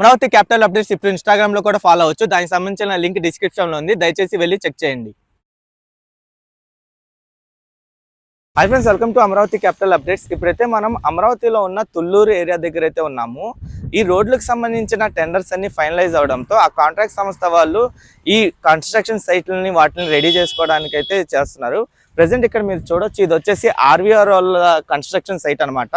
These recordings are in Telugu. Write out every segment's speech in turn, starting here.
అమరావతి క్యాపిటల్ అప్డేట్స్ ఇప్పుడు ఇన్స్టాగ్రామ్లో కూడా ఫాలో అవ్వచ్చు. దానికి సంబంధించిన లింక్ డిస్క్రిప్షన్లో ఉంది. దయచేసి వెళ్ళి చెక్ చేయండి. Hi friends welcome to Amaravati capital updates. ఇప్పుడైతే మనం అమరావతిలో ఉన్న తుళ్ళూరు ఏరియా దగ్గర అయితే ఉన్నాము. ఈ రోడ్లకు సంబంధించిన టెండర్స్ అన్ని ఫైనలైజ్ అవడంతో ఆ కాంట్రాక్ట్ సంస్థ వాళ్ళు ఈ కన్స్ట్రక్షన్ సైట్లని వాటిని రెడీ చేసుకోవడానికి అయితే చేస్తున్నారు. ప్రజెంట్ ఇక్కడ మీరు చూడొచ్చు. ఇది వచ్చేసి ఆర్వీఆర్ వాళ్ళ కన్స్ట్రక్షన్ సైట్ అన్నమాట.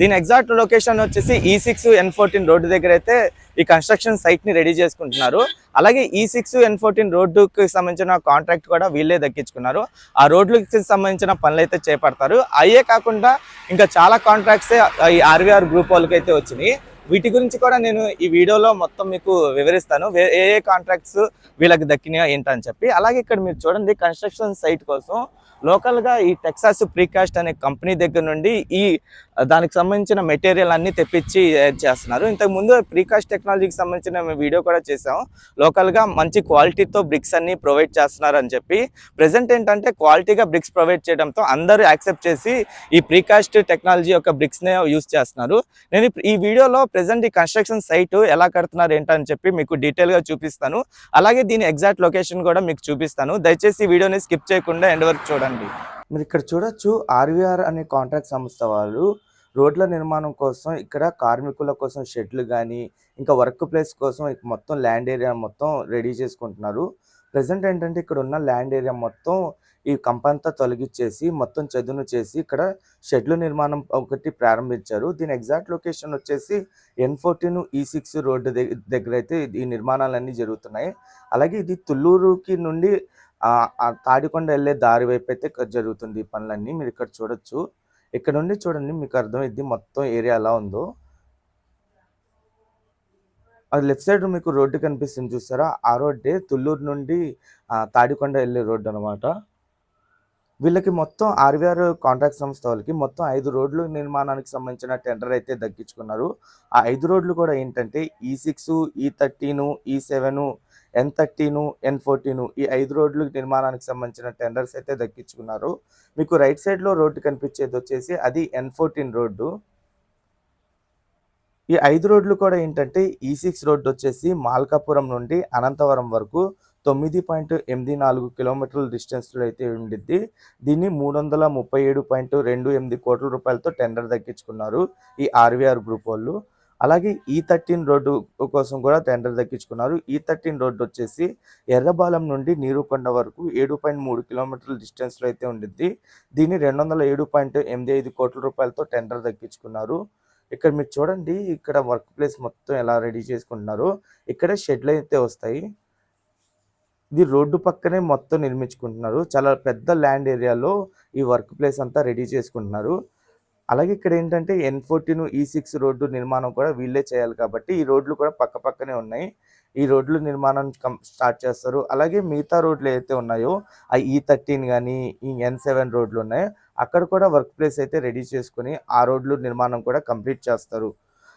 దీని ఎగ్జాక్ట్ లొకేషన్ వచ్చేసి ఈ సిక్స్ ఎన్ ఫోర్టీన్ రోడ్డు దగ్గర అయితే ఈ కన్స్ట్రక్షన్ సైట్ని రెడీ చేసుకుంటున్నారు. అలాగే ఈ సిక్స్ ఎన్ ఫోర్టీన్ రోడ్డుకి సంబంధించిన కాంట్రాక్ట్ కూడా వీళ్ళే దక్కించుకున్నారు. ఆ రోడ్లకి సంబంధించిన పనులు అయితే చేపడతారు. అయ్యే కాకుండా ఇంకా చాలా కాంట్రాక్ట్స్ ఈ ఆర్వీఆర్ గ్రూప్ వాళ్ళకి అయితే వచ్చినాయి. వీటి గురించి కూడా నేను ఈ వీడియోలో మొత్తం మీకు వివరిస్తాను. ఏ ఏ కాంట్రాక్ట్స్ వీళ్ళకి దక్కినాయో ఏంటని చెప్పి. అలాగే ఇక్కడ మీరు చూడండి కన్స్ట్రక్షన్ సైట్ కోసం లోకల్గా ఈ టెక్సాస్ ప్రీకాస్ట్ అనే కంపెనీ దగ్గర నుండి ఈ దానికి సంబంధించిన మెటీరియల్ అన్ని తెప్పించి చేస్తున్నారు. ఇంతకు ముందు ప్రీకాస్ట్ టెక్నాలజీకి సంబంధించిన మేము వీడియో కూడా చేసాం లోకల్గా మంచి క్వాలిటీతో బ్రిక్స్ అన్ని ప్రొవైడ్ చేస్తున్నారు అని చెప్పి. ప్రజెంట్ ఏంటంటే క్వాలిటీగా బ్రిక్స్ ప్రొవైడ్ చేయడంతో అందరూ యాక్సెప్ట్ చేసి ఈ ప్రీకాస్ట్ టెక్నాలజీ యొక్క బ్రిక్స్నే యూస్ చేస్తున్నారు. నేను ఈ వీడియోలో ప్రెసెంట్ ఈ కన్స్ట్రక్షన్ సైట్ ఎలా కడుతున్నారు ఏంటని చెప్పి మీకు డీటెయిల్గా చూపిస్తాను. అలాగే దీని ఎగ్జాక్ట్ లొకేషన్ కూడా మీకు చూపిస్తాను. దయచేసి వీడియోని స్కిప్ చేయకుండా ఎండ్ వరకు చూడండి. మీరు ఇక్కడ చూడొచ్చు ఆర్వీఆర్ అనే కాంట్రాక్ట్ సంస్థ వాళ్ళు రోడ్ల నిర్మాణం కోసం ఇక్కడ కార్మికుల కోసం షెడ్లు కానీ ఇంకా వర్క్ ప్లేస్ కోసం మొత్తం ల్యాండ్ ఏరియా మొత్తం రెడీ చేసుకుంటున్నారు. ప్రజెంట్ ఏంటంటే ఇక్కడ ఉన్న ల్యాండ్ ఏరియా మొత్తం ఈ కంపంతా తొలగించేసి మొత్తం చదును చేసి ఇక్కడ షెడ్ల నిర్మాణం ఒకటి ప్రారంభించారు. దీని ఎగ్జాక్ట్ లొకేషన్ వచ్చేసి N fourteen e E six road దగ్గర అయితే ఈ నిర్మాణాలన్నీ జరుగుతున్నాయి. అలాగే ఇది తుళ్ళూరుకి నుండి తాడికొండ వెళ్ళే దారి వైపు అయితే ఇక్కడ జరుగుతుంది ఈ పనులన్నీ. మీరు ఇక్కడ చూడొచ్చు. ఇక్కడ నుండి చూడండి మీకు అర్థమైంది మొత్తం ఏరియా ఎలా ఉందో. అది లెఫ్ట్ సైడ్ మీకు రోడ్డు కనిపిస్తుంది చూస్తారా? ఆ రోడ్డే తుళ్ళూరు నుండి తాడికొండ వెళ్ళే రోడ్డు అనమాట వీళ్ళకి మొత్తం ఆర్వీఆర్ కాంట్రాక్ట్ సంస్థ వాళ్ళకి మొత్తం ఐదు రోడ్లు నిర్మాణానికి సంబంధించిన టెండర్ అయితే దక్కించుకున్నారు. ఆ ఐదు రోడ్లు కూడా ఏంటంటే ఈ six E thirteen E seven N thirteen N fourteen E ఐదు రోడ్లు నిర్మాణానికి సంబంధించిన టెండర్స్ అయితే దక్కించుకున్నారు. మీకు రైట్ సైడ్లో రోడ్డు కనిపించేది వచ్చేసి అది ఎన్ ఫోర్టీన్ రోడ్డు. ఈ ఐదు రోడ్లు కూడా ఏంటంటే e ఈ సిక్స్ రోడ్డు వచ్చేసి మాల్కాపురం నుండి అనంతవరం వరకు తొమ్మిది పాయింట్ ఎనిమిది నాలుగు కిలోమీటర్ల డిస్టెన్స్లో అయితే ఉండిద్ది. దీన్ని మూడు వందల ముప్పై ఏడు పాయింట్ రెండు ఎనిమిది కోట్ల రూపాయలతో టెండర్ దక్కించుకున్నారు ఈ ఆర్వీఆర్ గ్రూప్ వాళ్ళు. అలాగే e ఈ థర్టీన్ రోడ్డు కోసం కూడా టెండర్ దక్కించుకున్నారు. E ఈ థర్టీన్ రోడ్డు వచ్చేసి ఎర్రబాలెం నుండి నీరుకొండ వరకు ఏడు పాయింట్ మూడు కిలోమీటర్ల డిస్టెన్స్లో అయితే ఉండిద్ది. దీన్ని రెండు వందల ఏడు పాయింట్ ఎనిమిది ఐదు కోట్ల రూపాయలతో టెండర్ దక్కించుకున్నారు. ఇక్కడ మీరు చూడండి ఇక్కడ వర్క్ ప్లేస్ మొత్తం ఎలా రెడీ చేసుకుంటున్నారు. ఇక్కడ షెడ్లు అయితే వస్తాయి. ఇది రోడ్డు పక్కనే మొత్తం నిర్మించుకుంటున్నారు. చాలా పెద్ద ల్యాండ్ ఏరియాలో ఈ వర్క్ ప్లేస్ అంతా రెడీ చేసుకుంటున్నారు. అలాగే ఇక్కడ ఏంటంటే N fourteen E e six road నిర్మాణం కూడా వీళ్ళే చేయాలి కాబట్టి ఈ రోడ్లు కూడా పక్క పక్కనే ఉన్నాయి. ఈ రోడ్లు నిర్మాణం స్టార్ట్ చేస్తారు. అలాగే మిగతా రోడ్లు ఏవైతే ఉన్నాయో ఆ e ఈ థర్టీన్ కానీ ఈ ఎన్ సెవెన్ రోడ్లు ఉన్నాయి అక్కడ కూడా వర్క్ ప్లేస్ అయితే రెడీ చేసుకుని ఆ రోడ్లు నిర్మాణం కూడా కంప్లీట్ చేస్తారు.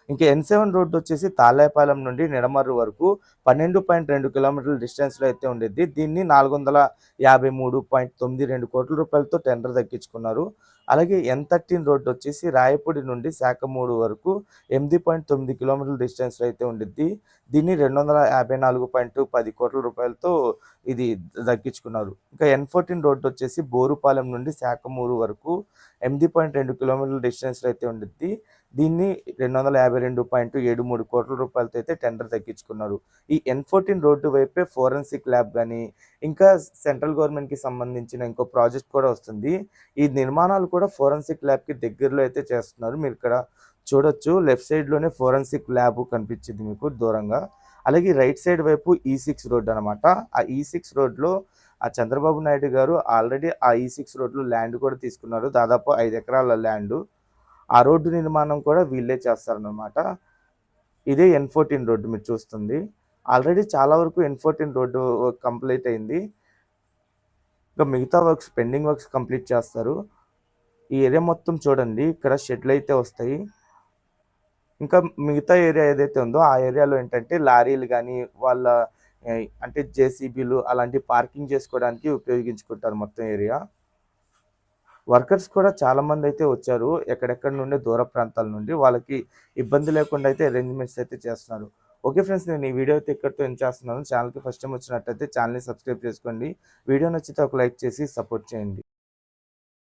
ఇంకా ఎన్ సెవెన్ రోడ్డు వచ్చేసి తాలేపాలెం నుండి నిడమర్రు వరకు పన్నెండు పాయింట్ రెండు కిలోమీటర్ల డిస్టెన్స్లో అయితే ఉండేది దీన్ని నాలుగు వందల యాభై మూడు పాయింట్ తొమ్మిది రెండు కోట్ల రూపాయలతో టెండర్ దక్కించుకున్నారు. అలాగే ఎన్ థర్టీన్ రోడ్డు వచ్చేసి రాయపూడి నుండి శాఖమూడు వరకు ఎనిమిది పాయింట్ తొమ్మిది కిలోమీటర్ల డిస్టెన్స్లో అయితే ఉండిద్ది. దీన్ని రెండు వందల యాభై నాలుగు పాయింట్ పది కోట్ల రూపాయలతో ఇది దక్కించుకున్నారు. ఇంకా ఎన్ ఫోర్టీన్ రోడ్డు వచ్చేసి బోరుపాలెం నుండి శాఖమూరు వరకు ఎనిమిది పాయింట్ రెండు కిలోమీటర్ల డిస్టెన్స్లో అయితే ఉండిద్ది. దీన్ని రెండు వందల యాభై రెండు పాయింట్ ఏడు మూడు కోట్ల రూపాయలతో అయితే టెండర్ తగ్గించుకున్నారు ఈ ఎన్ ఫోర్టీన్ రోడ్డు వైపే ఫోరెన్సిక్ ల్యాబ్ కానీ ఇంకా సెంట్రల్ గవర్నమెంట్కి సంబంధించిన ఇంకో ప్రాజెక్ట్ కూడా వస్తుంది. ఈ నిర్మాణాలు కూడా ఫోరెన్సిక్ ల్యాబ్కి దగ్గరలో అయితే చేస్తున్నారు. మీరు ఇక్కడ చూడొచ్చు. లెఫ్ట్ సైడ్లోనే ఫోరెన్సిక్ ల్యాబ్ కనిపించింది మీకు దూరంగా. అలాగే రైట్ సైడ్ వైపు e ఈ సిక్స్ రోడ్ అనమాట ఆ e ఈ సిక్స్ రోడ్లో ఆ చంద్రబాబు నాయుడు గారు ఆల్రెడీ ఆ e ఈ సిక్స్ రోడ్లో ల్యాండ్ కూడా తీసుకున్నారు. దాదాపు ఐదు ఎకరాల ల్యాండ్. ఆ రోడ్డు నిర్మాణం కూడా వీళ్ళే చేస్తారనమాట ఇదే ఎన్ ఫోర్టీన్ రోడ్డు మీరు చూస్తుంది. ఆల్రెడీ చాలా వరకు ఎన్ ఫోర్టీన్ రోడ్డు కంప్లీట్ అయింది. ఇంకా మిగతా వర్క్స్ పెండింగ్ వర్క్స్ కంప్లీట్ చేస్తారు. ఈ ఏరియా మొత్తం చూడండి ఇక్కడ షెడ్లు అయితే వస్తాయి. ఇంకా మిగతా ఏరియా ఏదైతే ఉందో ఆ ఏరియాలో ఏంటంటే లారీలు కానీ వాళ్ళ అంటే జేసీబీలు అలాంటి పార్కింగ్ చేసుకోవడానికి ఉపయోగించుకుంటారు మొత్తం ఏరియా. వర్కర్స్ కూడా చాలా మంది అయితే వచ్చారు ఎక్కడెక్కడ నుండి దూర ప్రాంతాల నుండి వాళ్ళకి ఇబ్బంది లేకుండా అయితే అరేంజ్మెంట్స్ అయితే చేస్తున్నారు. ఓకే ఫ్రెండ్స్ నేను ఈ వీడియో అయితే ఇక్కడితో ఏం చేస్తున్నాను. ఛానల్కి ఫస్ట్ టైం వచ్చినట్టయితే ఛానల్ని సబ్స్క్రైబ్ చేసుకోండి. వీడియో నచ్చితే ఒక లైక్ చేసి సపోర్ట్ చేయండి.